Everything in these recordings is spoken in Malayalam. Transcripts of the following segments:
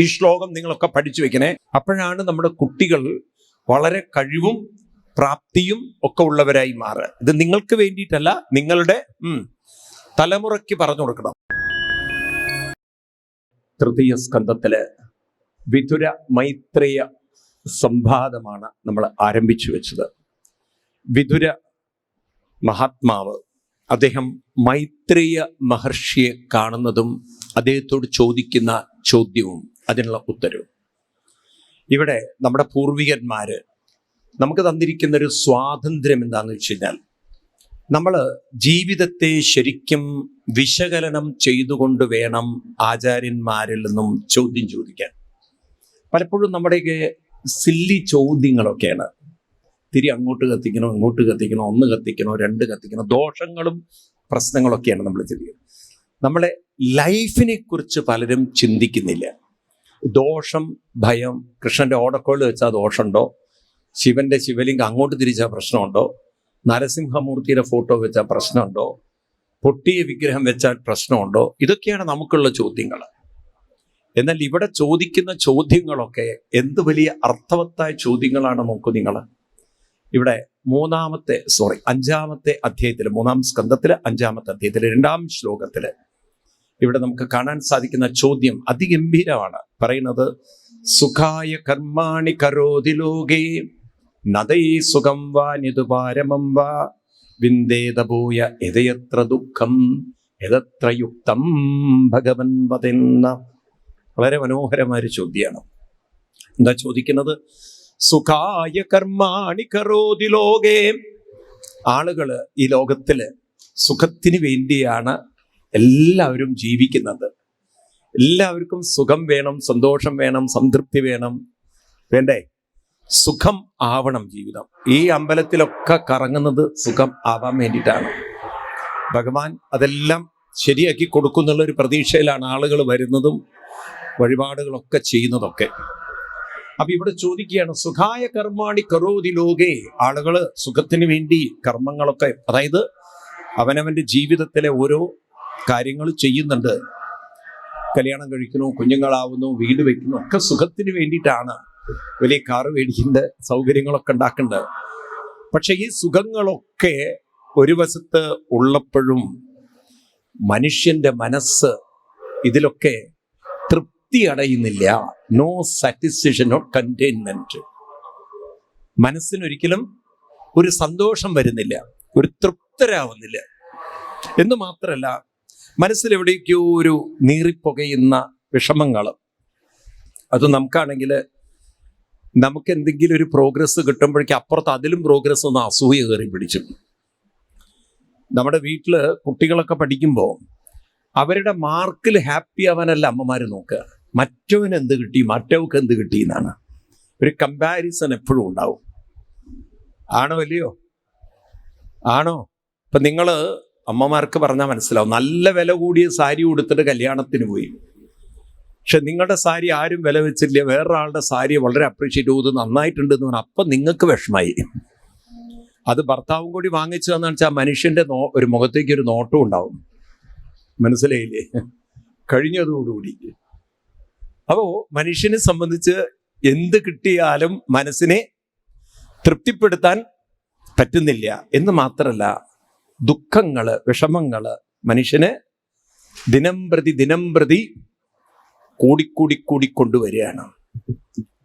ഈ ശ്ലോകം നിങ്ങളൊക്കെ പഠിച്ചു വെക്കണേ. അപ്പോഴാണ് നമ്മുടെ കുട്ടികൾ വളരെ കഴിവും പ്രാപ്തിയും ഒക്കെ ഉള്ളവരായി മാറുക. ഇത് നിങ്ങൾക്ക് വേണ്ടിയിട്ടല്ല നിങ്ങളുടെ തലമുറയ്ക്ക് പറഞ്ഞു കൊടുക്കണം. തൃതീയ സ്കന്ധത്തിൽ വിതുര മൈത്രേയ സംവാദമാണ് നമ്മൾ ആരംഭിച്ചു വെച്ചത്. വിതുര മഹാത്മാവ് അദ്ദേഹം മൈത്രേയ മഹർഷിയെ കാണുന്നതും അദ്ദേഹത്തോട് ചോദിക്കുന്ന ചോദ്യവും അതിനുള്ള ഉത്തരവ്. ഇവിടെ നമ്മുടെ പൂർവികന്മാര് നമുക്ക് തന്നിരിക്കുന്ന ഒരു സ്വാതന്ത്ര്യം എന്താണെന്ന് വെച്ച് കഴിഞ്ഞാൽ നമ്മൾ ജീവിതത്തെ ശരിക്കും വിശകലനം ചെയ്തുകൊണ്ട് വേണം ആചാര്യന്മാരിൽ നിന്നും ചോദ്യം ചോദിക്കാൻ. പലപ്പോഴും നമ്മുടെയൊക്കെ സില്ലി ചോദ്യങ്ങളൊക്കെയാണ്. തിരി അങ്ങോട്ട് കത്തിക്കണോ ഇങ്ങോട്ട് കത്തിക്കണോ ഒന്ന് കത്തിക്കണോ രണ്ട് കത്തിക്കണോ ദോഷങ്ങളും പ്രശ്നങ്ങളൊക്കെയാണ് നമ്മൾ ചെയ്യുന്നത് നമ്മളെ ലൈഫിനെ കുറിച്ച് പലരും ചിന്തിക്കുന്നില്ല. ദോഷം ഭയം കൃഷ്ണന്റെ ഓടക്കോൾ വെച്ചാൽ ദോഷമുണ്ടോ? ശിവന്റെ ശിവലിംഗം അങ്ങോട്ട് തിരിച്ചാൽ പ്രശ്നമുണ്ടോ? നരസിംഹമൂർത്തിയുടെ ഫോട്ടോ വെച്ചാൽ പ്രശ്നമുണ്ടോ? പൊട്ടിയ വിഗ്രഹം വെച്ചാൽ പ്രശ്നമുണ്ടോ? ഇതൊക്കെയാണ് നമുക്കുള്ള ചോദ്യങ്ങൾ എന്നാൽ ഇവിടെ ചോദിക്കുന്ന ചോദ്യങ്ങളൊക്കെ എന്ത് വലിയ അർത്ഥവത്തായ ചോദ്യങ്ങളാണ് നോക്കൂ നിങ്ങൾ ഇവിടെ മൂന്നാമത്തെ സോറി അഞ്ചാമത്തെ അധ്യായത്തിൽ മൂന്നാം സ്കന്ധത്തിൽ അഞ്ചാമത്തെ അധ്യായത്തിൽ രണ്ടാം ശ്ലോകത്തിൽ ഇവിടെ നമുക്ക് കാണാൻ സാധിക്കുന്ന ചോദ്യം അതിഗംഭീരമാണ്. പറയുന്നത് സുഖായ കർമാണി കരോതി ലോകേ നദൈ സുഖം വാ നിതുപാരമം വാ വിന്ദേതഭൂയ എതയത്ര ദുഃഖം എതത്ര യുക്തം ഭഗവൻ വതെന്ന. വളരെ മനോഹരമായൊരു ചോദ്യമാണ്. എന്താ ചോദിക്കുന്നത്? സുഖായ കർമാണി കരോതി ലോകേ. ആളുകൾ ഈ ലോകത്തിൽ സുഖത്തിന് വേണ്ടിയാണ് എല്ലാവരും ജീവിക്കുന്നത്. എല്ലാവർക്കും സുഖം വേണം സന്തോഷം വേണം സംതൃപ്തി വേണം. വേണ്ടേ? സുഖം ആവണം ജീവിതം. ഈ അമ്പലത്തിലൊക്കെ കറങ്ങുന്നത് സുഖം ആവാൻ വേണ്ടിയിട്ടാണ്. ഭഗവാൻ അതെല്ലാം ശരിയാക്കി കൊടുക്കുന്നുള്ള ഒരു പ്രതീക്ഷയിലാണ് ആളുകൾ വരുന്നതും വഴിപാടുകളൊക്കെ ചെയ്യുന്നതൊക്കെ. അപ്പൊ ഇവിടെ ചോദിക്കുകയാണ് സുഖായ കർമാണി കറോതി ലോകേ. ആളുകൾ സുഖത്തിന് വേണ്ടി കർമ്മങ്ങളൊക്കെ അതായത് അവനവന്റെ ജീവിതത്തിലെ ഓരോ കാര്യങ്ങൾ ചെയ്യുന്നുണ്ട്. കല്യാണം കഴിക്കുന്നു കുഞ്ഞുങ്ങളാവുന്നു വീട് വെക്കുന്നു ഒക്കെ സുഖത്തിന് വേണ്ടിയിട്ടാണ് വലിയ കാറ് മേടിക്കേണ്ട സൗകര്യങ്ങളൊക്കെ ഉണ്ടാക്കേണ്ടത് പക്ഷെ ഈ സുഖങ്ങളൊക്കെ ഒരു വശത്ത് ഉള്ളപ്പോഴും മനുഷ്യന്റെ മനസ്സ് ഇതിലൊക്കെ തൃപ്തി അടയുന്നില്ല. നോ സാറ്റിസ്ഫാക്ഷൻ ഓർ കണ്ടെയ്ൻമെന്റ് മനസ്സിനൊരിക്കലും ഒരു സന്തോഷം വരുന്നില്ല ഒരു തൃപ്തരാവുന്നില്ല. എന്ന് മാത്രമല്ല മനസ്സിൽ എവിടേക്കോ ഒരു നീറിപ്പുകയുന്ന വിഷമങ്ങൾ അത് നമുക്കാണെങ്കിൽ നമുക്ക് എന്തെങ്കിലും ഒരു പ്രോഗ്രസ് കിട്ടുമ്പോഴേക്കും അപ്പുറത്ത് അതിലും പ്രോഗ്രസ് ഒന്ന് അസൂയ കയറി പിടിച്ചു. നമ്മുടെ വീട്ടിൽ കുട്ടികളൊക്കെ പഠിക്കുമ്പോൾ അവരുടെ മാർക്കിൽ ഹാപ്പി ആവാനല്ല അമ്മമാർ നോക്കുക. മറ്റവന് എന്ത് കിട്ടി മറ്റവർക്ക് എന്ത് കിട്ടി എന്നാണ്. ഒരു കമ്പാരിസൺ എപ്പോഴും ഉണ്ടാവും. ആണോ അല്ലയോ ആണോ? ഇപ്പം നിങ്ങൾ അമ്മമാർക്ക് പറഞ്ഞാൽ മനസ്സിലാവും. നല്ല വില കൂടിയ സാരി ഉടുത്തിട്ട് കല്യാണത്തിന് പോയി. പക്ഷെ നിങ്ങളുടെ സാരി ആരും വില വെച്ചില്ല. വേറൊരാളുടെ സാരി വളരെ അപ്രീഷിയേറ്റ് ചെയ്തു. നന്നായിട്ടുണ്ട് എന്ന് പറഞ്ഞാൽ അപ്പം നിങ്ങൾക്ക് വിഷമായി. അത് ഭർത്താവും കൂടി വാങ്ങിച്ചു എന്ന് വെച്ചാൽ മനുഷ്യന്റെ നോ ഒരു മുഖത്തേക്ക് ഒരു നോട്ടം ഉണ്ടാവും. മനസ്സിലായില്ലേ? കഴിഞ്ഞതോടുകൂടി. അപ്പോൾ മനുഷ്യനെ സംബന്ധിച്ച് എന്ത് കിട്ടിയാലും മനസ്സിനെ തൃപ്തിപ്പെടുത്താൻ പറ്റുന്നില്ല എന്ന് മാത്രമല്ല ദുഃഖങ്ങൾ വിഷമങ്ങൾ മനുഷ്യന് ദിനം പ്രതി ദിനം പ്രതി കൂടിക്കൂടി കൂടി കൊണ്ടുവരികയാണ്.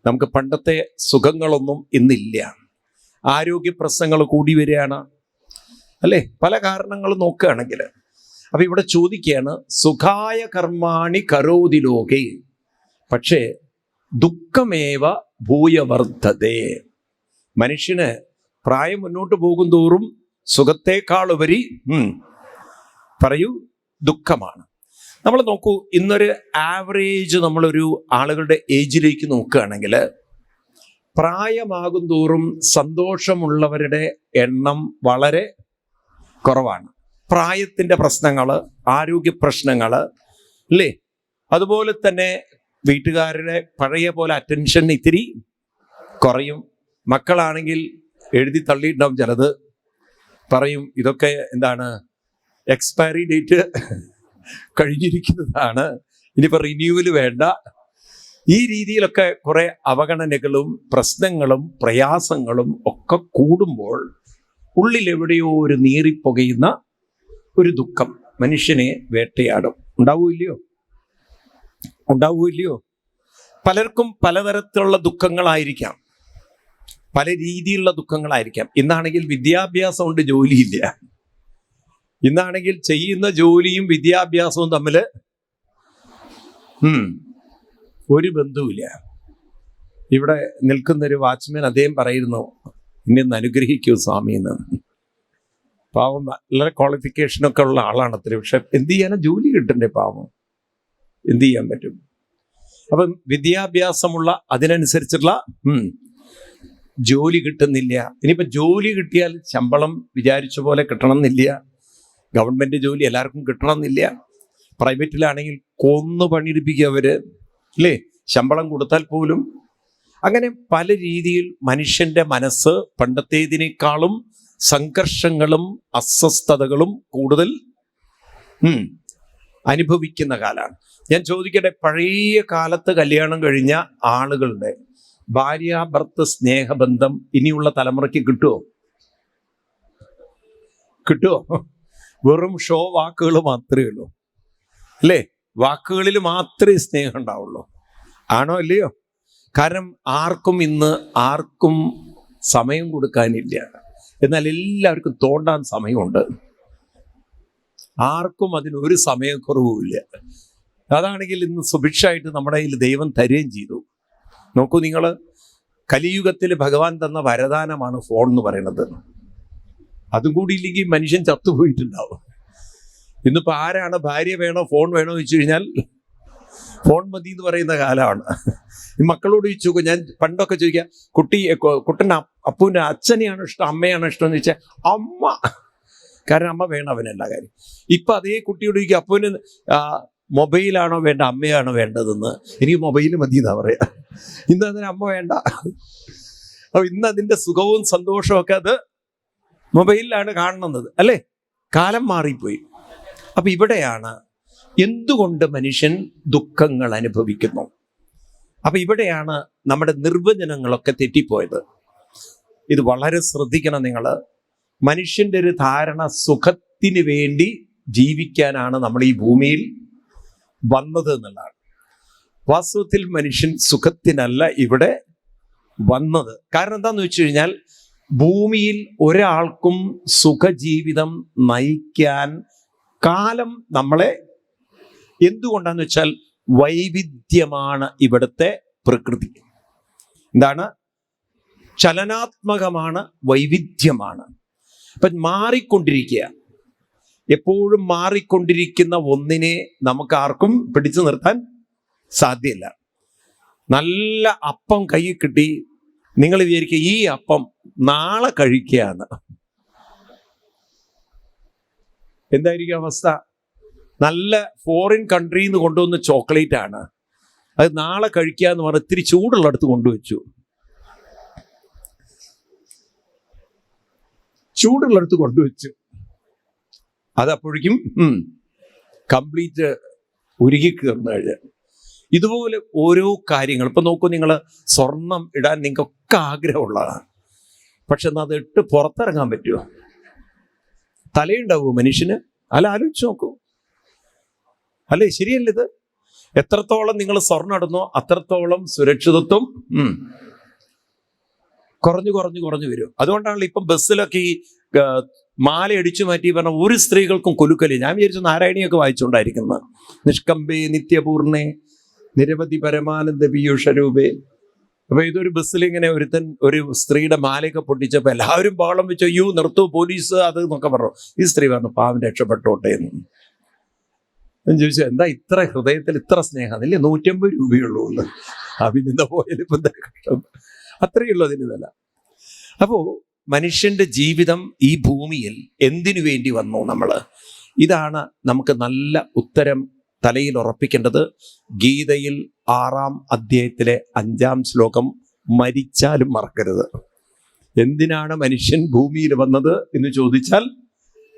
നമുക്ക് പണ്ടത്തെ സുഖങ്ങളൊന്നും ഇന്നില്ല. ആരോഗ്യ പ്രശ്നങ്ങൾ കൂടി വരികയാണ്. അല്ലേ? പല കാരണങ്ങൾ നോക്കുകയാണെങ്കിൽ. അപ്പൊ ഇവിടെ ചോദിക്കുകയാണ് സുഖായ കർമാണി കരോതി ലോകെ പക്ഷേ ദുഃഖമേവ ഭൂയവർദ്ധതേ? മനുഷ്യന് പ്രായം മുന്നോട്ട് പോകും തോറും സുഖത്തെക്കാളുപരി പറയൂ ദുഃഖമാണ്. നമ്മൾ നോക്കൂ ഇന്നൊരു ആവറേജ് നമ്മളൊരു ആളുകളുടെ ഏജിലേക്ക് നോക്കുകയാണെങ്കിൽ പ്രായമാകും തോറും സന്തോഷമുള്ളവരുടെ എണ്ണം വളരെ കുറവാണ്. പ്രായത്തിന്റെ പ്രശ്നങ്ങൾ ആരോഗ്യ പ്രശ്നങ്ങൾ അല്ലേ? അതുപോലെ തന്നെ വീട്ടുകാരുടെ പഴയ പോലെ അറ്റൻഷൻ ഇത്തിരി കുറയും. മക്കളാണെങ്കിൽ എഴുതി തള്ളിയിട്ടുണ്ടാവും ചിലത്. പറയും ഇതൊക്കെ എന്താണ്? എക്സ്പയറി ഡേറ്റ് കഴിഞ്ഞിരിക്കുന്നതാണ്. ഇനിയിപ്പോൾ റിന്യൂവൽ വേണ്ട. ഈ രീതിയിലൊക്കെ കുറെ അവഗണനകളും പ്രശ്നങ്ങളും പ്രയാസങ്ങളും ഒക്കെ കൂടുമ്പോൾ ഉള്ളിൽ എവിടെയോ ഒരു നീറിപ്പുകയുന്ന ഒരു ദുഃഖം മനുഷ്യനെ വേട്ടയാടും. ഉണ്ടാവൂല്ലയോ ഉണ്ടാവൂല്ലയോ പലർക്കും പലതരത്തിലുള്ള ദുഃഖങ്ങളായിരിക്കാം. പല രീതിയിലുള്ള ദുഃഖങ്ങളായിരിക്കാം. ഇന്നാണെങ്കിൽ വിദ്യാഭ്യാസം കൊണ്ട് ജോലിയില്ല. ഇന്നാണെങ്കിൽ ചെയ്യുന്ന ജോലിയും വിദ്യാഭ്യാസവും തമ്മിൽ ഒരു ബന്ധവുമില്ല. ഇവിടെ നിൽക്കുന്നൊരു വാച്ച്മാൻ അദ്ദേഹം പറയുന്നു എന്നെ ഒന്ന് അനുഗ്രഹിക്കൂ സ്വാമി എന്ന് പാവം നല്ല ക്വാളിഫിക്കേഷനൊക്കെ ഉള്ള ആളാണ് അത്ര. പക്ഷെ എന്ത് ചെയ്യാനാ? ജോലി കിട്ടണ്ടേ പാവം. എന്ത് ചെയ്യാൻ പറ്റും? അപ്പം വിദ്യാഭ്യാസമുള്ള അതിനനുസരിച്ചുള്ള ജോലി കിട്ടുന്നില്ല. ഇനിയിപ്പോൾ ജോലി കിട്ടിയാൽ ശമ്പളം വിചാരിച്ച പോലെ കിട്ടണമെന്നില്ല. ഗവൺമെന്റ് ജോലി എല്ലാവർക്കും കിട്ടണമെന്നില്ല. പ്രൈവറ്റിലാണെങ്കിൽ കൊന്നു പണിയെടുപ്പിക്കുക അവർ അല്ലേ ശമ്പളം കൊടുത്താൽ പോലും. അങ്ങനെ പല രീതിയിൽ മനുഷ്യന്റെ മനസ്സ് പണ്ടത്തേതിനേക്കാളും സംഘർഷങ്ങളും അസ്വസ്ഥതകളും കൂടുതൽ അനുഭവിക്കുന്ന കാലമാണ് ഞാൻ ചോദിക്കട്ടെ പഴയ കാലത്ത് കല്യാണം കഴിഞ്ഞ ആളുകളുടെ ഭാര്യാഭർത്ത സ്നേഹബന്ധം ഇനിയുള്ള തലമുറയ്ക്ക് കിട്ടുമോ കിട്ടുമോ വെറും ഷോ വാക്കുകൾ മാത്രമേ ഉള്ളൂ. അല്ലേ? വാക്കുകളിൽ മാത്രമേ സ്നേഹം ഉണ്ടാവുള്ളൂ. ആണോ അല്ലയോ കാരണം ആർക്കും ഇന്ന് ആർക്കും സമയം കൊടുക്കാനില്ല. എന്നാൽ എല്ലാവർക്കും തോണ്ടാൻ സമയമുണ്ട്. ആർക്കും അതിനൊരു സമയക്കുറവുമില്ല. അതാണെങ്കിൽ ഇന്ന് സുഭിക്ഷമായിട്ട് നമ്മുടെ കയ്യിൽ ദൈവം തരുകയും ചെയ്തു. നോക്കൂ നിങ്ങൾ കലിയുഗത്തിൽ ഭഗവാൻ തന്ന വരദാനമാണ് ഫോൺ എന്ന് പറയുന്നത്. അതും കൂടി ഇല്ലെങ്കിൽ മനുഷ്യൻ ചത്തുപോയിട്ടുണ്ടാവും ഇന്നിപ്പോൾ ആരാണ് ഭാര്യ വേണോ ഫോൺ വേണോ എന്ന് വെച്ച് കഴിഞ്ഞാൽ ഫോൺ മതി എന്ന് പറയുന്ന കാലമാണ്. ഈ മക്കളോട് ചോദിച്ചു ഞാൻ പണ്ടൊക്കെ ചോദിക്കുക കുട്ടി കുട്ടൻ അപ്പൂന്റെ അച്ഛനെയാണോ ഇഷ്ടം അമ്മയാണോ ഇഷ്ടം എന്ന് വെച്ചാൽ അമ്മ. കാരണം അമ്മ വേണം അവനെല്ലാ കാര്യം. ഇപ്പം അതേ കുട്ടിയോട് ചോദിക്കുക അപ്പൂന് മൊബൈലാണോ വേണ്ട അമ്മയാണോ വേണ്ടതെന്ന്? എനിക്ക് മൊബൈൽ മതി എന്നാ പറയാ. ഇന്ന് അതിന് അമ്മ വേണ്ട. അപ്പൊ ഇന്ന് അതിന്റെ സുഖവും സന്തോഷവും ഒക്കെ അത് മൊബൈലിലാണ് കാണുന്നത് അല്ലേ? കാലം മാറിപ്പോയി. അപ്പൊ ഇവിടെയാണ് എന്തുകൊണ്ട് മനുഷ്യൻ ദുഃഖങ്ങൾ അനുഭവിക്കുന്നു? അപ്പൊ ഇവിടെയാണ് നമ്മുടെ നിർവചനങ്ങളൊക്കെ തെറ്റിപ്പോയത്. ഇത് വളരെ ശ്രദ്ധിക്കണം നിങ്ങൾ മനുഷ്യന്റെ ഒരു ധാരണ സുഖത്തിന് വേണ്ടി ജീവിക്കാനാണ് നമ്മൾ ഈ ഭൂമിയിൽ വന്നത് എന്നുള്ളതാണ്. വാസ്തവത്തിൽ മനുഷ്യൻ സുഖത്തിനല്ല ഇവിടെ വന്നത്. കാരണം എന്താന്ന് വെച്ച് കഴിഞ്ഞാൽ ഭൂമിയിൽ ഒരാൾക്കും സുഖജീവിതം നയിക്കാൻ കാലം നമ്മളെ എന്തുകൊണ്ടാന്ന് വെച്ചാൽ വൈവിധ്യമാണ് ഇവിടുത്തെ പ്രകൃതി. എന്താണ്? ചലനാത്മകമാണ് വൈവിധ്യമാണ്. അപ്പം മാറിക്കൊണ്ടിരിക്കുക. എപ്പോഴും മാറിക്കൊണ്ടിരിക്കുന്ന ഒന്നിനെ നമുക്ക് ആർക്കും പിടിച്ചു നിർത്താൻ സാധ്യമല്ല നല്ല അപ്പം കയ്യിൽ കിട്ടി. നിങ്ങൾ വിചാരിക്കുക ഈ അപ്പം നാളെ കഴിക്കുകയാണ്. എന്തായിരിക്കും അവസ്ഥ? നല്ല ഫോറിൻ കൺട്രിയിൽ നിന്ന് കൊണ്ടുവന്ന ചോക്ലേറ്റ് ആണ്. അത് നാളെ കഴിക്കുക എന്ന് പറഞ്ഞാൽ ഇത്തിരി ചൂടുള്ളടത്ത് കൊണ്ടുവച്ചു. ചൂടുള്ളടത്ത് കൊണ്ടുവച്ചു. അത് അപ്പോഴേക്കും കംപ്ലീറ്റ് ഉരുകി കഴിഞ്ഞ്. ഇതുപോലെ ഓരോ കാര്യങ്ങൾ ഇപ്പൊ നോക്കൂ നിങ്ങൾ സ്വർണം ഇടാൻ നിങ്ങൾക്കൊക്കെ ആഗ്രഹമുള്ളതാണ്. പക്ഷെ എന്നാൽ അത് ഇട്ട് പുറത്തിറങ്ങാൻ പറ്റുമോ തലയുണ്ടാവുമോ മനുഷ്യന്? അല്ല ആലോചിച്ച് നോക്കൂ. അല്ലേ ശരിയല്ല ഇത്? എത്രത്തോളം നിങ്ങൾ സ്വർണം ഇടുന്നോ അത്രത്തോളം സുരക്ഷിതത്വം കുറഞ്ഞു കുറഞ്ഞു കുറഞ്ഞു വരും. അതുകൊണ്ടാണല്ലോ ഇപ്പം ബസ്സിലൊക്കെ ഈ മാല അടിച്ചു മാറ്റി പറഞ്ഞ ഒരു സ്ത്രീകൾക്കും കൊലുക്കലി ഞാൻ വിചാരിച്ചു നാരായണിയൊക്കെ വായിച്ചുകൊണ്ടായിരിക്കുന്നത്. നിഷ്കമ്പേ നിത്യപൂർണേ നിരവധി പരമാനന്ദ പീയൂഷരൂപേ. അപ്പൊ ഇതൊരു ബസ്സിൽ ഇങ്ങനെ ഒരുത്തൻ ഒരു സ്ത്രീയുടെ മാലയൊക്കെ പൊട്ടിച്ചപ്പോൾ എല്ലാവരും ബഹളം വെച്ചു യു നിർത്തു പോലീസ് അത് എന്നൊക്കെ പറഞ്ഞു. ഈ സ്ത്രീ പറഞ്ഞു പാവം രക്ഷപ്പെട്ടോട്ടെ എന്ന്. ഞാൻ ചോദിച്ചു എന്താ ഇത്ര ഹൃദയത്തിൽ ഇത്ര സ്നേഹം? ഇല്ലേ നൂറ്റമ്പത് രൂപയുള്ളൂ അഭിനന്ദ പോയാലും ഇപ്പൊ എന്താ കഷ്ടം? അത്രയേ ഉള്ളൂ അതിന് വില. അപ്പോ മനുഷ്യന്റെ ജീവിതം ഈ ഭൂമിയിൽ എന്തിനു വേണ്ടി വന്നു നമ്മൾ ഇതാണ് നമുക്ക് നല്ല ഉത്തരം തലയിൽ ഉറപ്പിക്കേണ്ടത്. ഗീതയിൽ ആറാം അധ്യായത്തിലെ അഞ്ചാം ശ്ലോകം മരിച്ചാലും മറക്കരുത്. എന്തിനാണ് മനുഷ്യൻ ഭൂമിയിൽ വന്നത് എന്ന് ചോദിച്ചാൽ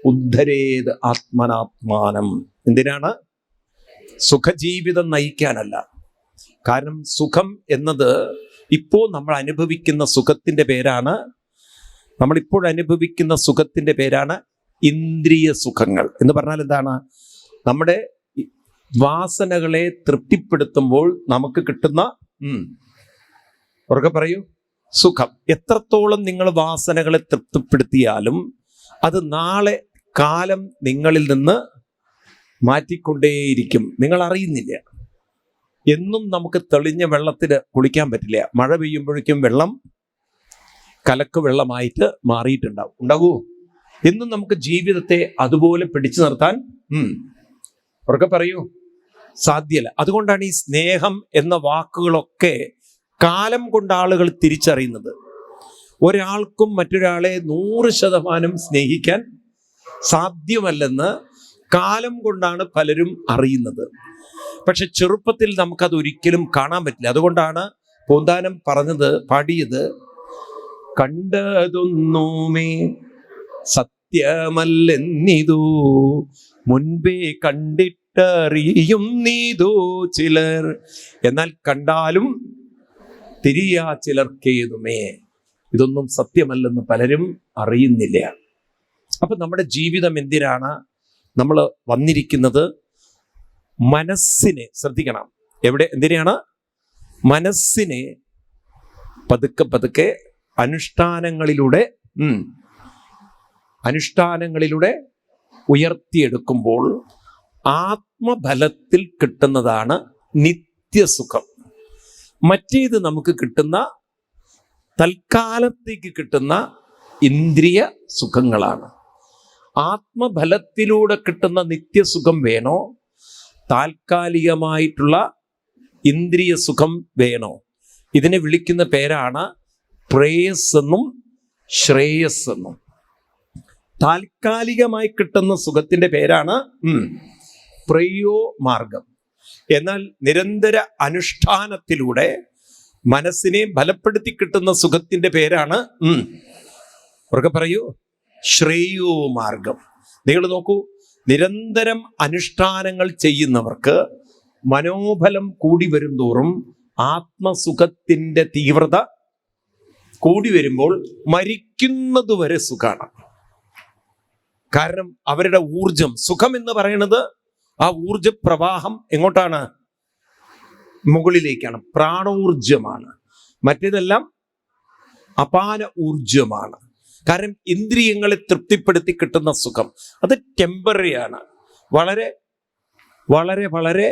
ഉദ്ധരേത് ആത്മനാത്മാനം. എന്തിനാണ്? സുഖജീവിതം നയിക്കാനല്ല. കാരണം സുഖം എന്നത് ഇപ്പോൾ നമ്മൾ അനുഭവിക്കുന്ന സുഖത്തിന്റെ പേരാണ് നമ്മളിപ്പോൾ അനുഭവിക്കുന്ന സുഖത്തിന്റെ പേരാണ് ഇന്ദ്രിയ സുഖങ്ങൾ. എന്ന് പറഞ്ഞാൽ എന്താണ്? നമ്മുടെ വാസനകളെ തൃപ്തിപ്പെടുത്തുമ്പോൾ നമുക്ക് കിട്ടുന്ന ഉറക്കെ പറയൂ സുഖം. എത്രത്തോളം നിങ്ങൾ വാസനകളെ തൃപ്തിപ്പെടുത്തിയാലും അത് നാളെ കാലം നിങ്ങളിൽ നിന്ന് മാറ്റിക്കൊണ്ടേയിരിക്കും. നിങ്ങൾ അറിയുന്നില്ല എന്നും നമുക്ക് തെളിഞ്ഞ വെള്ളത്തിൽ കുളിക്കാൻ പറ്റില്ല. മഴ പെയ്യുമ്പോഴേക്കും വെള്ളം കലക്ക് വെള്ളമായിട്ട് മാറിയിട്ടുണ്ടാവും. ഉണ്ടാകൂ എന്നും നമുക്ക് ജീവിതത്തെ അതുപോലെ പിടിച്ചു നിർത്താൻ ഉറക്കെ പറയൂ. സാധ്യല്ല. അതുകൊണ്ടാണ് ഈ സ്നേഹം എന്ന വാക്കുകളൊക്കെ കാലം കൊണ്ട് ആളുകൾ തിരിച്ചറിയുന്നത്. ഒരാൾക്കും മറ്റൊരാളെ നൂറ് ശതമാനം സ്നേഹിക്കാൻ സാധ്യമല്ലെന്ന് കാലം കൊണ്ടാണ് പലരും അറിയുന്നത്. പക്ഷെ ചെറുപ്പത്തിൽ നമുക്കത് ഒരിക്കലും കാണാൻ പറ്റില്ല. അതുകൊണ്ടാണ് പൂന്താനം പറഞ്ഞത് പാടിയത് കണ്ടതൊന്നുമേ സത്യമല്ലെന്നിതു. മുൻപേ കണ്ടിട്ടറിയും നീതോ ചിലർ. എന്നാൽ കണ്ടാലും തിരിയാ ചിലർക്കേതുമേ. ഇതൊന്നും സത്യമല്ലെന്ന് പലരും അറിയുന്നില്ല. അപ്പൊ നമ്മുടെ ജീവിതം എന്തിനാണ് നമ്മൾ വന്നിരിക്കുന്നത്? മനസ്സിനെ ശ്രദ്ധിക്കണം. എവിടെ? എന്തിനാണ് മനസ്സിനെ പതുക്കെ പതുക്കെ അനുഷ്ഠാനങ്ങളിലൂടെ അനുഷ്ഠാനങ്ങളിലൂടെ ഉയർത്തിയെടുക്കുമ്പോൾ ആത്മബലത്തിൽ കിട്ടുന്നതാണ് നിത്യസുഖം. മറ്റേത് നമുക്ക് കിട്ടുന്ന തൽക്കാലത്തേക്ക് കിട്ടുന്ന ഇന്ദ്രിയ സുഖങ്ങളാണ്. ആത്മബലത്തിലൂടെ കിട്ടുന്ന നിത്യസുഖം വേണോ? താൽക്കാലികമായിട്ടുള്ള ഇന്ദ്രിയ സുഖം വേണോ? ഇതിനെ വിളിക്കുന്ന പേരാണ് പ്രേയസ് എന്നും ശ്രേയസ് എന്നും താൽക്കാലികമായി കിട്ടുന്ന സുഖത്തിന്റെ പേരാണ് പ്രയോ മാർഗം എന്നാൽ നിരന്തര അനുഷ്ഠാനത്തിലൂടെ മനസ്സിനെ ബലപ്പെടുത്തി കിട്ടുന്ന സുഖത്തിന്റെ പേരാണ് ഉറക്കെ പറയൂ ശ്രേയോ മാർഗം നിങ്ങൾ നോക്കൂ നിരന്തരം അനുഷ്ഠാനങ്ങൾ ചെയ്യുന്നവർക്ക് മനോബലം കൂടി വരും തോറും ആത്മസുഖത്തിന്റെ തീവ്രത കൂടി വരുമ്പോൾ മരിക്കുന്നതുവരെ സുഖമാണ് കാരണം അവരുടെ ഊർജം സുഖം എന്ന് പറയുന്നത് ആ ഊർജ പ്രവാഹം എങ്ങോട്ടാണ്? മുകളിലേക്കാണ്. പ്രാണോർജമാണ് മറ്റേതെല്ലാം? അപാന ഊർജമാണ് കാരണം ഇന്ദ്രിയങ്ങളെ തൃപ്തിപ്പെടുത്തി കിട്ടുന്ന സുഖം. അത് ടെമ്പററി ആണ്. വളരെ വളരെ വളരെ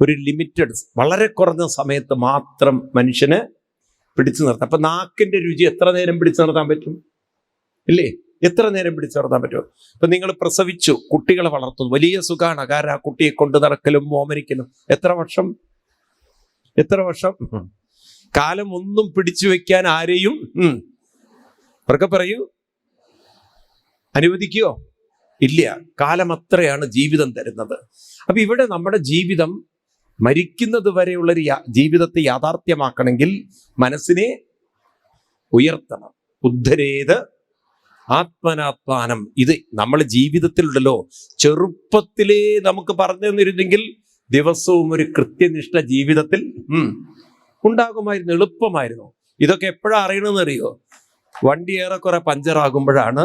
ഒരു ലിമിറ്റഡ് വളരെ കുറഞ്ഞ സമയത്ത് മാത്രം മനുഷ്യന് പിടിച്ചു നിർത്താം. അപ്പൊ നാക്കിന്റെ രുചി എത്ര നേരം പിടിച്ചു നിർത്താൻ പറ്റും? ഇല്ലേ? എത്ര നേരം പിടിച്ചു നിർത്താൻ പറ്റുമോ ഇപ്പം നിങ്ങൾ പ്രസവിച്ചു കുട്ടികളെ വളർത്തുന്നു വലിയ സുഖമാണ് കാരണം ആ കുട്ടിയെ കൊണ്ടു നടക്കലും ഓമനിക്കലും. എത്ര വർഷം? എത്ര വർഷം? കാലം ഒന്നും പിടിച്ചു വെക്കാൻ ആരെയും ഉറക്കെ പറയൂ. അനുവദിക്കുകയോ ഇല്ല. കാലം അത്രയാണ് ജീവിതം തരുന്നത്. അപ്പൊ ഇവിടെ നമ്മുടെ ജീവിതം മരിക്കുന്നത് വരെയുള്ളൊരു ജീവിതത്തെ യാഥാർത്ഥ്യമാക്കണമെങ്കിൽ മനസ്സിനെ ഉയർത്തണം. ഉദ്ധരേത് ആത്മനാത്മാനം. ഇത് നമ്മൾ ജീവിതത്തിലുണ്ടല്ലോ. ചെറുപ്പത്തിലേ നമുക്ക് പറഞ്ഞു തന്നിരുന്നെങ്കിൽ ദിവസവും ഒരു കൃത്യനിഷ്ഠ ജീവിതത്തിൽ ഉണ്ടാകുമായിരുന്നു എളുപ്പമായിരുന്നു. ഇതൊക്കെ എപ്പോഴാ അറിയണമെന്ന് അറിയോ വണ്ടി ഏറെക്കുറെ പഞ്ചറാകുമ്പോഴാണ്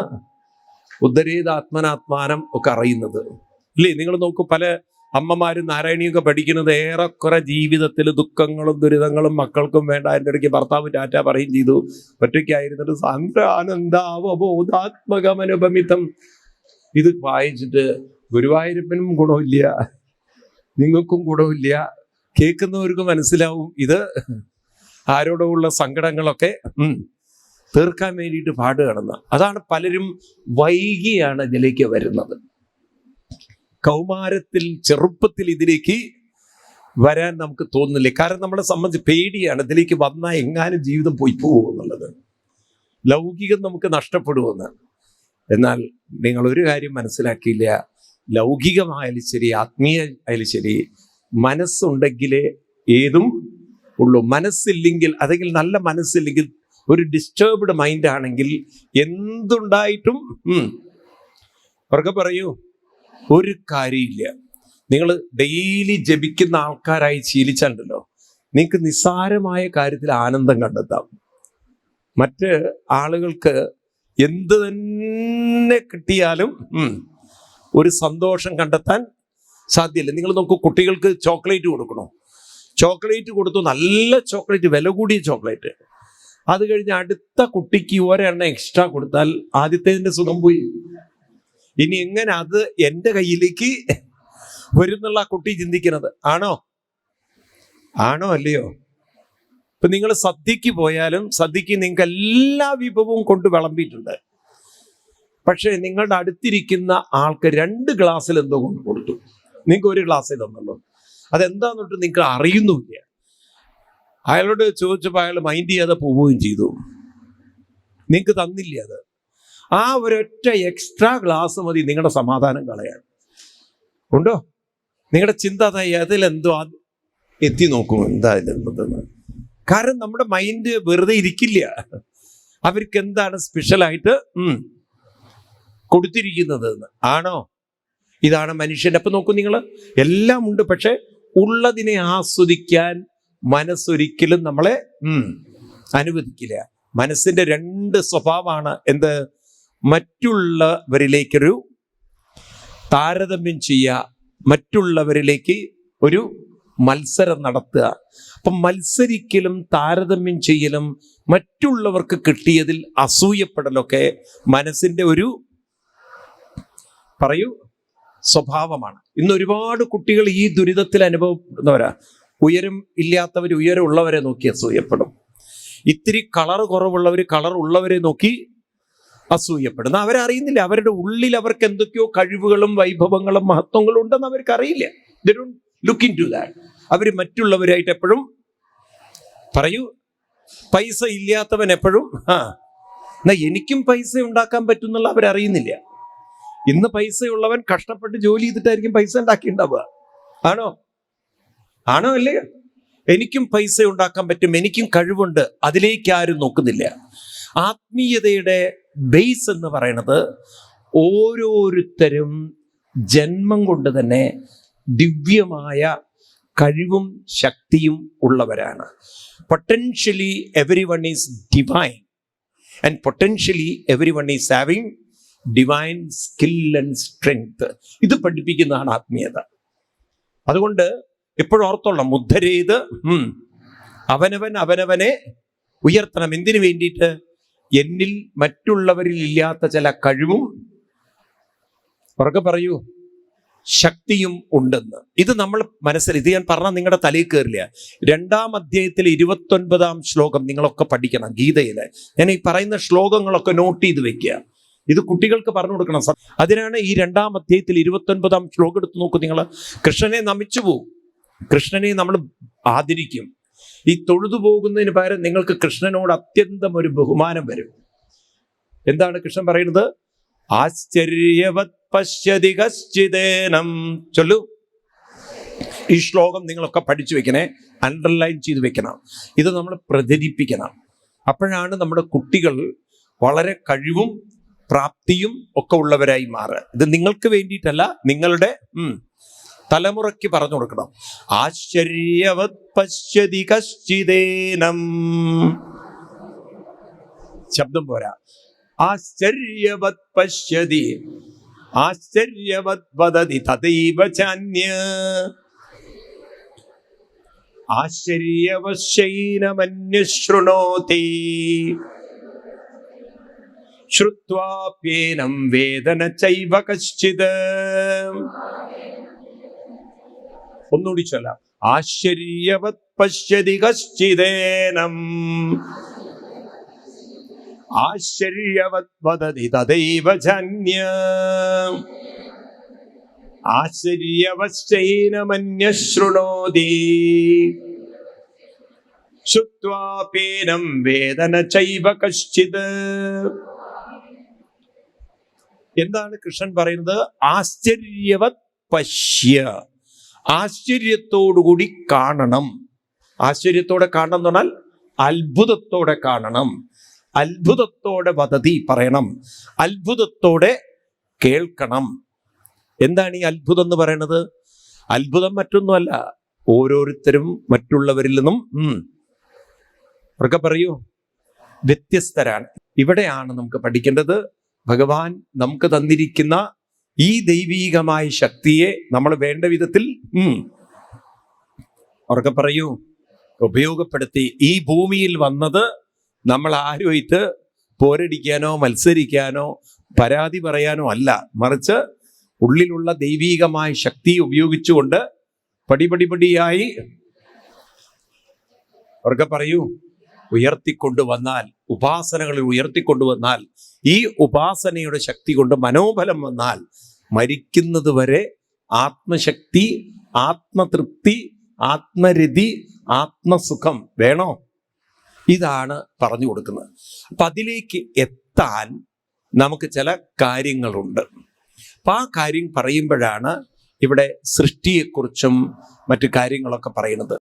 ഉദ്ധരേത് ആത്മനാത്മാനം ഒക്കെ അറിയുന്നത്. ഇല്ലേ? നിങ്ങൾ നോക്കൂ പല അമ്മമാരും നാരായണിയൊക്കെ പഠിക്കുന്നത് ഏറെക്കുറെ ജീവിതത്തിൽ ദുഃഖങ്ങളും ദുരിതങ്ങളും മക്കൾക്കും വേണ്ട. എന്റെ ഇടയ്ക്ക് ഭർത്താവ് ടാറ്റ പറയും ചെയ്തു. ഒറ്റയ്ക്കായിരുന്നിട്ട് സാന്ദ്രാനന്ദാവബോധാത്മകമനുപമിതം ഇത് വായിച്ചിട്ട് ഗുരുവായൂരപ്പനും ഗുണമില്ല. നിങ്ങൾക്കും ഗുണമില്ല. കേൾക്കുന്നവർക്ക് മനസ്സിലാവും. ഇത് ആരോടുള്ള സങ്കടങ്ങളൊക്കെ തീർക്കാൻ വേണ്ടിയിട്ട് പാടുകയാണെന്ന്. അതാണ് പലരും വൈകിയാണ് ഇതിലേക്ക് വരുന്നത്. കൗമാരത്തിൽ ചെറുപ്പത്തിൽ ഇതിലേക്ക് വരാൻ നമുക്ക് തോന്നുന്നില്ല. കാരണം നമ്മളെ സംബന്ധിച്ച് പേടിയാണ് ഇതിലേക്ക് വന്നാൽ എങ്ങാനും ജീവിതം പോയി പോകും എന്നുള്ളത്. ലൗകികം നമുക്ക് നഷ്ടപ്പെടുമെന്ന്. എന്നാൽ നിങ്ങൾ ഒരു കാര്യം മനസ്സിലാക്കിയില്ല. ലൗകികമായാലും ശരി ആത്മീയ ആയാലും ശരി മനസ്സുണ്ടെങ്കിലേ ഏതും ഉള്ളൂ. മനസ്സില്ലെങ്കിൽ അതെങ്കിൽ നല്ല മനസ്സില്ലെങ്കിൽ ഒരു ഡിസ്റ്റേബ്ഡ് മൈൻഡ് ആണെങ്കിൽ എന്തുണ്ടായിട്ടും ഉറക്കെ പറയൂ. ഒരു കാര്യമില്ല. നിങ്ങൾ ഡെയിലി ജപിക്കുന്ന ആൾക്കാരായി ശീലിച്ചാലുണ്ടല്ലോ. നിങ്ങൾക്ക് നിസ്സാരമായ കാര്യത്തിൽ ആനന്ദം കണ്ടെത്താം. മറ്റ് ആളുകൾക്ക് എന്ത് തന്നെ കിട്ടിയാലും ഒരു സന്തോഷം കണ്ടെത്താൻ സാധ്യമല്ല നിങ്ങൾ നോക്കൂ കുട്ടികൾക്ക് ചോക്ലേറ്റ് കൊടുക്കണോ? ചോക്ലേറ്റ് കൊടുത്തു നല്ല ചോക്ലേറ്റ് വില കൂടിയ ചോക്ലേറ്റ്. അത് കഴിഞ്ഞ് അടുത്ത കുട്ടിക്ക് ഒരെണ്ണം എക്സ്ട്രാ കൊടുത്താൽ ആദ്യത്തേതിന്റെ സുഖം പോയി. ഇനി എങ്ങനെ അത് എന്റെ കയ്യിലേക്ക് വരുന്നുള്ള കുട്ടി ചിന്തിക്കുന്നത് ആണോ? ആണോ അല്ലയോ? ഇപ്പൊ നിങ്ങൾ സദ്യക്ക് പോയാലും സദ്യക്ക് നിങ്ങൾക്ക് എല്ലാ വിഭവവും കൊണ്ട് വിളമ്പിയിട്ടുണ്ട്. പക്ഷേ നിങ്ങളുടെ അടുത്തിരിക്കുന്ന ആൾക്ക് രണ്ട് ഗ്ലാസ്സിൽ എന്തോ കൊണ്ട് കൊടുത്തു. നിങ്ങൾക്ക് ഒരു ഗ്ലാസ്സേ തന്നുള്ളൂ. അതെന്താന്നിട്ട് നിങ്ങൾക്ക് അറിയുന്നുമില്ല. അയാളോട് ചോദിച്ചപ്പോൾ അയാൾ മൈൻഡ് ചെയ്യാതെ പോവുകയും ചെയ്തു. നിങ്ങൾക്ക് തന്നില്ല അത്. ആ ഒരൊറ്റ എക്സ്ട്രാ ഗ്ലാസ് മതി നിങ്ങളുടെ സമാധാനം കളയാൻ. ഉണ്ടോ? നിങ്ങളുടെ ചിന്ത അതിലെന്തോ അത് എത്തി നോക്കും എന്താ ഇതെന്ന് കാരണം നമ്മുടെ മൈൻഡ് വെറുതെ ഇരിക്കില്ല. അവർക്ക് എന്താണ് സ്പെഷ്യലായിട്ട് കൊടുത്തിരിക്കുന്നത് ആണോ? ഇതാണ് മനുഷ്യന്റെ അപ്പൊ നോക്കൂ നിങ്ങൾ എല്ലാം ഉണ്ട് പക്ഷെ ഉള്ളതിനെ ആസ്വദിക്കാൻ മനസ്സൊരിക്കലും നമ്മളെ അനുവദിക്കില്ല. മനസ്സിന്റെ രണ്ട് സ്വഭാവമാണ് എന്ത്? മറ്റുള്ളവരിലേക്കൊരു താരതമ്യം ചെയ്യുക മറ്റുള്ളവരിലേക്ക് ഒരു മത്സരം നടത്തുക. അപ്പം മത്സരിക്കലും താരതമ്യം ചെയ്യലും മറ്റുള്ളവർക്ക് കിട്ടിയതിൽ അസൂയപ്പെടലൊക്കെ മനസ്സിന്റെ ഒരു പറയൂ സ്വഭാവമാണ്. ഇന്ന് ഒരുപാട് കുട്ടികൾ ഈ ദുരിതത്തിൽ അനുഭവപ്പെടുന്നവരാ. ഉയരം ഇല്ലാത്തവർ ഉയരമുള്ളവരെ നോക്കി അസൂയപ്പെടും. ഇത്തിരി കളർ കുറവുള്ളവർ കളർ ഉള്ളവരെ നോക്കി അസൂയപ്പെടുന്നു. അവരറിയുന്നില്ല. അവരുടെ ഉള്ളിൽ അവർക്ക് എന്തൊക്കെയോ കഴിവുകളും വൈഭവങ്ങളും മഹത്വങ്ങളും ഉണ്ടെന്ന് അവർക്ക് അറിയില്ല ലുക്ക് ഇൻ ടു ദാറ്റ് അവർ മറ്റുള്ളവരായിട്ട് എപ്പോഴും പറയൂ പൈസ ഇല്ലാത്തവൻ എപ്പോഴും ആ എന്നാ എനിക്കും പൈസ ഉണ്ടാക്കാൻ പറ്റുന്നുള്ള അവരറിയുന്നില്ല. ഇന്ന് പൈസയുള്ളവൻ കഷ്ടപ്പെട്ട് ജോലി ചെയ്തിട്ടായിരിക്കും പൈസ ഉണ്ടാക്കിയിട്ടുണ്ടാവുക. ആണോ? ആണോ അല്ലേ? എനിക്കും പൈസ ഉണ്ടാക്കാൻ പറ്റും. എനിക്കും കഴിവുണ്ട്. അതിലേക്ക് ആരും നോക്കുന്നില്ല. ആത്മീയതയുടെ ബേസ് എന്ന് പറയുന്നത് ഓരോരുത്തരും ജന്മം കൊണ്ട് തന്നെ ദിവ്യമായ കഴിവും ശക്തിയും ഉള്ളവരാണ്. Potentially everyone is divine and potentially everyone is having divine skill and strength ഇത് പഠിപ്പിക്കുന്നതാണ് ആത്മീയത. അതുകൊണ്ട് എപ്പോഴും ഓർത്തോളം മുദ്ധരേത്? അവനവൻ അവനവനെ ഉയർത്തണം. എന്തിനു വേണ്ടിയിട്ട്? എന്നിൽ മറ്റുള്ളവരിൽ ഇല്ലാത്ത ചില കഴിവും ഉറക്കെ പറയൂ. ശക്തിയും ഉണ്ടെന്ന്. ഇത് നമ്മൾ മനസ്സിൽ ഇത് ഞാൻ പറഞ്ഞാൽ നിങ്ങളുടെ തലയിൽ കയറില്ല രണ്ടാം അധ്യായത്തിലെ ഇരുപത്തൊൻപതാം ശ്ലോകം നിങ്ങളൊക്കെ പഠിക്കണം ഗീതയിലെ. ഞാൻ ഈ പറയുന്ന ശ്ലോകങ്ങളൊക്കെ നോട്ട് ചെയ്ത് വെക്കുക. ഇത് കുട്ടികൾക്ക് പറഞ്ഞു കൊടുക്കണം. അതിനാണ് ഈ രണ്ടാം അധ്യായത്തിൽ ഇരുപത്തൊൻപതാം ശ്ലോകം എടുത്ത് നോക്കൂ നിങ്ങൾ കൃഷ്ണനെ നമിച്ചു പോകും കൃഷ്ണനെ നമ്മൾ ആദരിക്കും. ഈ തൊഴുതു പോകുന്നതിന് പകരം നിങ്ങൾക്ക് കൃഷ്ണനോട് അത്യന്തം ഒരു ബഹുമാനം വരും. എന്താണ് കൃഷ്ണൻ പറയുന്നത്? ആശ്ചര്യവത് പശ്യതി ചൊല്ലു. ഈ ശ്ലോകം നിങ്ങളൊക്കെ പഠിച്ചു വെക്കണേ. അണ്ടർലൈൻ ചെയ്ത് വെക്കണം. ഇത് നമ്മൾ പ്രചരിപ്പിക്കണം. അപ്പോഴാണ് നമ്മുടെ കുട്ടികൾ വളരെ കഴിവും പ്രാപ്തിയും ഒക്കെ ഉള്ളവരായി മാറുക. ഇത് നിങ്ങൾക്ക് വേണ്ടിയിട്ടല്ല നിങ്ങളുടെ തലമുറയ്ക്ക് പറഞ്ഞു കൊടുക്കണം. ആശ്ചര്യവത് പശ്യതി കശ്ചിതേനം. ശബ്ദം പോരാ. ആശ്ചര്യവത് പശ്യതി ആശ്ചര്യവത് വദതി തദൈവ ചാന്യ. ആശ്ചര്യവശ്യൈനമന്യശൃണോതി ശ്രുത്വാപ്യേനം വേദന ചൈവ കശ്ചിത്. ഒന്നുകൂടി ചൊല്ലാം. ആശ്ചര്യവത് പശ്യതി കശ്ചിതേനം ആശ്ചര്യവത് വദതി തദൈവ ജന്യ ആശ്ചര്യവശ്ചൈനമന്യശൃണോതി. ശുത്വാപേനം വേദന ചൈവ കശ്ചിത്. എന്താണ് കൃഷ്ണൻ പറയുന്നത്? ആശ്ചര്യവത് പശ്യ ആശ്ചര്യത്തോടുകൂടി കാണണം. ആശ്ചര്യത്തോടെ കാണണം എന്ന് പറഞ്ഞാൽ അത്ഭുതത്തോടെ കാണണം. അത്ഭുതത്തോടെ പദ്ധതി പറയണം. അത്ഭുതത്തോടെ കേൾക്കണം. എന്താണ് ഈ അത്ഭുതം എന്ന് പറയുന്നത്? അത്ഭുതം മറ്റൊന്നുമല്ല. ഓരോരുത്തരും മറ്റുള്ളവരിൽ നിന്നും അവർക്ക് പറയൂ വ്യത്യസ്തരാണ്. ഇവിടെയാണ് നമുക്ക് പഠിക്കേണ്ടത്. ഭഗവാൻ നമുക്ക് തന്നിരിക്കുന്ന ഈ ദൈവീകമായ ശക്തിയെ നമ്മൾ വേണ്ട വിധത്തിൽ അവർക്ക് പറയൂ ഉപയോഗപ്പെടുത്തി ഈ ഭൂമിയിൽ വന്നത് നമ്മൾ ആരുമായിട്ട് പോരടിക്കാനോ മത്സരിക്കാനോ പരാതി പറയാനോ അല്ല. മറിച്ച് ഉള്ളിലുള്ള ദൈവീകമായ ശക്തി ഉപയോഗിച്ചുകൊണ്ട് പടിപടിപടിയായി അവർക്ക് പറയൂ ഉയർത്തിക്കൊണ്ടുവന്നാൽ ഉപാസനകളിൽ ഉയർത്തിക്കൊണ്ടുവന്നാൽ ഈ ഉപാസനയുടെ ശക്തി കൊണ്ട് മനോബലം വന്നാൽ മരിക്കുന്നത് വരെ ആത്മശക്തി ആത്മതൃപ്തി ആത്മരതി ആത്മസുഖം വേണോ? ഇതാണ് പറഞ്ഞു കൊടുക്കുന്നത്. അപ്പൊ അതിലേക്ക് എത്താൻ നമുക്ക് ചില കാര്യങ്ങളുണ്ട്. അപ്പൊ ആ കാര്യം പറയുമ്പോഴാണ് ഇവിടെ സൃഷ്ടിയെക്കുറിച്ചും മറ്റു കാര്യങ്ങളൊക്കെ പറയുന്നത്.